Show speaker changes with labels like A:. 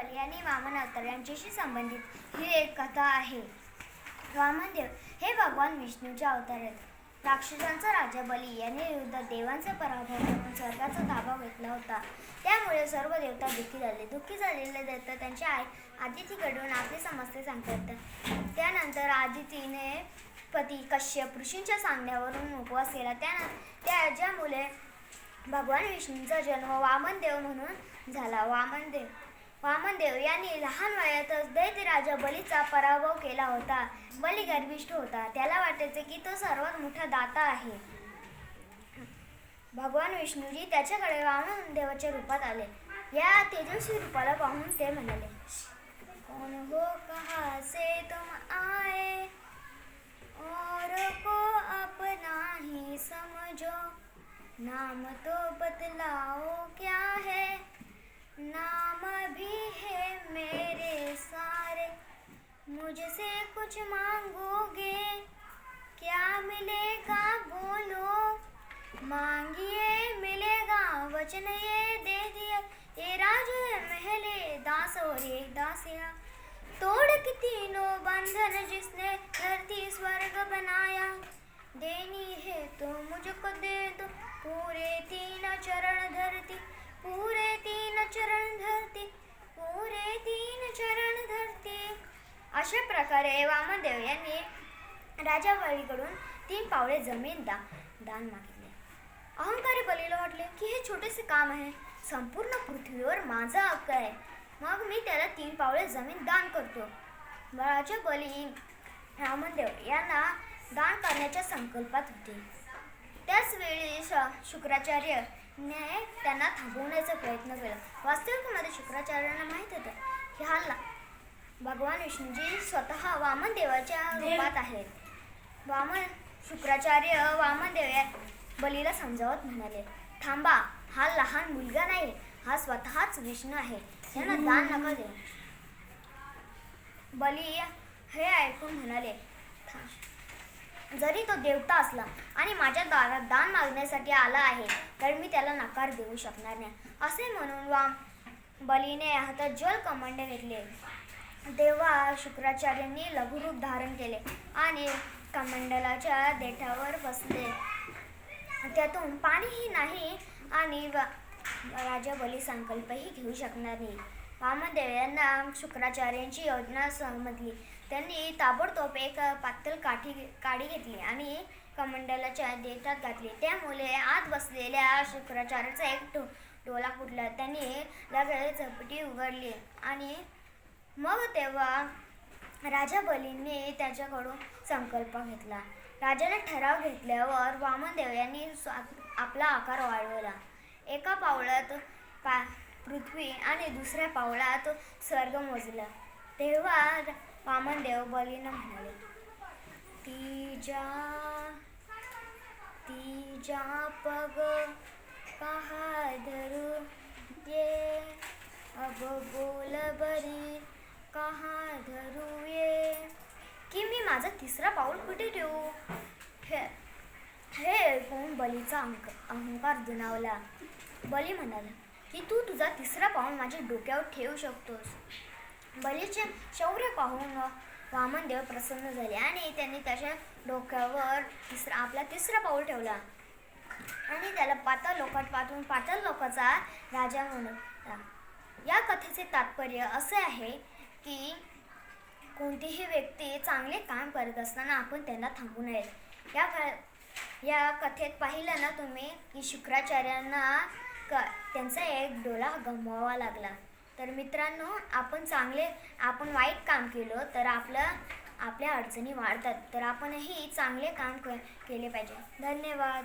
A: बली आणि वामन अवतार यांच्याशी संबंधित ही एक कथा आहे. वामनदेव हे भगवान विष्णूचे अवतार आहेत. राक्षसांचा राजा बली याने विरुद्ध देवांचा पराभव करून स्वर्गाचा ताबा घेतला होता. त्यामुळे सर्व देवता दुःखी झाले. दुःखी झालेले देवता त्यांच्या आई आदितीकडून आपली समस्या सांगतात. त्यानंतर आदितीने पती कश्यप ऋषींच्या सांगण्यावरून उपवास केला. त्यानं त्या ज्यामुळे भगवान विष्णूंचा जन्म वामनदेव म्हणून झाला. वामनदेव वामनदेव यांनी लहान वयातच दैत्यराजा बलीचा पराभव केला होता. बली गर्विष्ठ होता. त्याला वाटायचे की तो सर्वात मोठा दाता आहे. भगवान विष्णूजी त्याच्याकडे वामनदेवाच्या रूपात आले. या तेजस्वी रूपाला पाहून ते म्हणाले कौन हो कहा से तुम आए? और को अपना ही समझो? नाम तो बदलाओ क्या दास और ये दासिया तोड़ के तीनों बंधन जिसने धरती स्वर्ग बनाया। देनी है तो मुझको दे दो पूरे तीन चरण धरती पूरे तीन चरण धरती पूरे तीन चरण धरती। अशा प्रकारे वामदेव यांनी राजा बळीकडून तीन पावले जमीन दा दान मागितले. अहंकारी बलीला वाटले की हे छोटेसे काम आहे. संपूर्ण पृथ्वीवर माझा हक्क आहे. मग मी त्याला तीन पावले जमीन दान करतो. राजा बली रामदेव यांना दान करण्याच्या संकल्पात होते. त्याच वेळी श- शुक्राचार्यने त्यांना थांबवण्याचा प्रयत्न केला. वास्तविकमध्ये शुक्राचार्यांना माहीत होतं की हा भगवान विष्णूजी स्वतः वामन देवाच्या रूपात आहेत. वामन शुक्राचार्य वामनदेव या बलीला समजावत म्हणाले थांबा हा लहान मुलगा नाही हा स्वतःच विष्णू आहे. त्यांना दान नका देऊ. बली हे ऐकून म्हणाले जरी तो देवता असला आणि माझ्या दारात दान मागण्यासाठी आला आहे तर मी त्याला नकार देऊ शकणार नाही. असे म्हणून वाम बलीने हातात जल कमंड घेतले. तेव्हा शुक्राचार्यांनी लघुरूप धारण केले आणि कमंडलाच्या देठावर बसले. त्यातून पाणीही नाही आणि राजा बली संकल्पही घेऊ शकणार नाही. वामदेव यांना शुक्राचार्यांची योजना समजली. त्यांनी ताबडतोब एक पातळ काठी काडी घेतली आणि कमंडलाच्या देठात घातली. त्यामुळे आत बसलेल्या शुक्राचार्याचा एक डो डोला फुटला. त्यांनी लगेच झपटी उघडली आणि मग तेव्हा राजा बलींनी त्याच्याकडून संकल्प घेतला. राजाने ठराव घेतल्यावर वामनदेव यांनी आपला आकार वाढवला. एका पावलात पा पृथ्वी आणि दुसऱ्या पावलात स्वर्ग मोजला. तेव्हा वामनदेव बलीनं म्हणाले तिजा तिजा पग कहा धरू ये? अब बोल बरी कहा धरू ये? की मी माझा तिसरा पाऊल कुठे ठेवू? हे हे ऐकून बलीचा अंक अहंकार दुणावला. बली म्हणाला की तू तुझा तिसरा पाहून माझ्या डोक्यावर ठेवू शकतोस. बलीचे शौर्य पाहून वामनदेव प्रसन्न झाले आणि त्यांनी त्याच्या डोक्यावर तिसरा आपला तिसरा पाऊल ठेवला. आणि त्याला पाताळ लोकात पाठवून पाताळ लोकाचा राजा म्हणला या कथेचे तात्पर्य असे आहे की कोणतीही व्यक्ती चांगले काम करत असताना आपण त्यांना थांबू नये. या या कथेत पाहिलं ना तुम्ही की शुक्राचार्यांना क त्यांचा एक डोला गमवावा लागला. तर मित्रांनो आपण चांगले आपण वाईट काम केलं तर आपलं आपल्या अडचणी वाढतात. तर आपणही चांगले काम क केले पाहिजे. धन्यवाद.